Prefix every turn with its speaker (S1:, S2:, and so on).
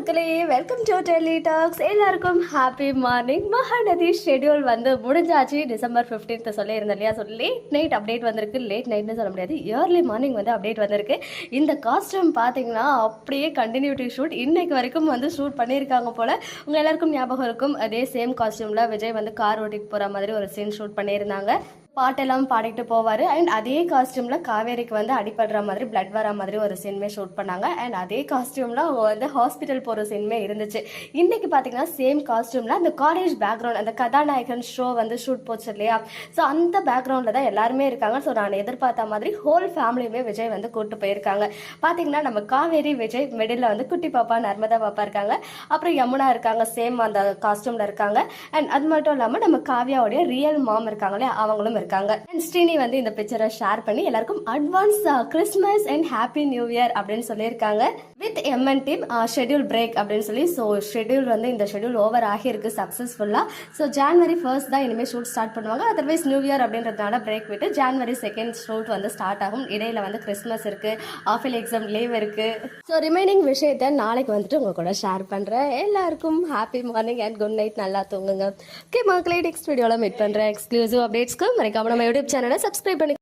S1: மக்களே welcome to Delhi talks எல்லாருக்கும் happy morning Mahanadi schedule வந்து முடிஞ்சாச்சு. டிசம்பர் 15th சொல்லியிருந்தேன் இல்லையா? ஸோ லேட் நைட் அப்டேட் வந்திருக்கு. லேட் நைட்னு சொல்ல முடியாது. இயர்லி மார்னிங் வந்து அப்டேட் வந்திருக்கு. இந்த காஸ்டியூம் பார்த்தீங்கன்னா அப்படியே கண்டினியூட்டி ஷூட் இன்னைக்கு வரைக்கும் வந்து ஷூட் பண்ணியிருக்காங்க போல. உங்கள் எல்லாருக்கும் ஞாபகம் இருக்கும். அதே சேம் காஸ்டியூமில் விஜய் வந்து கார் ஓட்டிட்டு போகிற மாதிரி ஒரு சீன் ஷூட் பண்ணியிருந்தாங்க. பாட்டெல்லாம் பாடிட்டு போவார். அண்ட் அதே காஸ்டியூமில் காவேரிக்கு வந்து அடிபடுற மாதிரி பிளட் வர மாதிரி ஒரு சினிமே ஷூட் பண்ணாங்க. அண்ட் அதே காஸ்டியூமில் அவங்க வந்து ஹாஸ்பிட்டல் போகிற சினிமே இருந்துச்சு. இன்றைக்கி பார்த்தீங்கன்னா சேம் காஸ்டியூமில் அந்த காலேஜ் பேக்ரவுண்ட் அந்த கதாநாயகன் ஷோ வந்து ஷூட் போச்சு இல்லையா? ஸோ அந்த பேக்ரவுண்டில் தான் எல்லாருமே இருக்காங்க. ஸோ நான் எதிர்பார்த்த மாதிரி ஹோல் ஃபேமிலியுமே விஜய் வந்து கூட்டு போயிருக்காங்க. பார்த்தீங்கன்னா நம்ம காவேரி விஜய் மிடில் வந்து குட்டி பாப்பா நர்மதா பாப்பா இருக்காங்க. அப்புறம் யமுனா இருக்காங்க சேம் அந்த காஸ்டியூமில் இருக்காங்க. அண்ட் அது மட்டும் இல்லாமல் நம்ம காவியாவுடைய ரியல் மாம் இல்லையா? அவங்களும் இருக்காங்க. அண்ட் ஸ்ரீனி வந்து இந்த பிக்சரை ஷேர் பண்ணி எல்லாருக்கும் advance Christmas and happy new year அப்படின்னு சொல்லியிருக்காங்க. With MN team schedule break அப்படின்னு சொல்லி ஸோ ஷெட்யூல் வந்து இந்த ஷெட்யூல் ஓவர் ஆகியிருக்கு சக்ஸஸ்ஃபுல்லாக ஸோ ஜான்வரி ஃபர்ஸ்ட் தான் இனிமேல் ஷூட் ஸ்டார்ட் பண்ணுவாங்க. அதர்வைஸ் நியூ இயர் அப்படின்றதுனால பிரேக் விட்டு ஜான்வரி செகண்ட் ஷூட் வந்து ஸ்டார்ட் ஆகும். இடையில வந்து கிறிஸ்மஸ் இருக்கு ஆஃபில் எக்ஸாம் லீவ் இருக்கு. ஸோ ரிமைனிங் விஷயத்த நாளைக்கு வந்துட்டு உங்க கூட ஷேர் பண்றேன். எல்லாருக்கும் happy morning and good night நல்லா தூங்குங்க. ஓகே மக்களே நெக்ஸ்ட் வீடியோவில் மீட் பண்ணுறேன் எக்ஸ்க்ளூசிவ் அப்டேட்ஸ்க்கு மறைக்காம நம்ம யூடியூப் சேனலை சப்ஸ்கிரைப் பண்ணி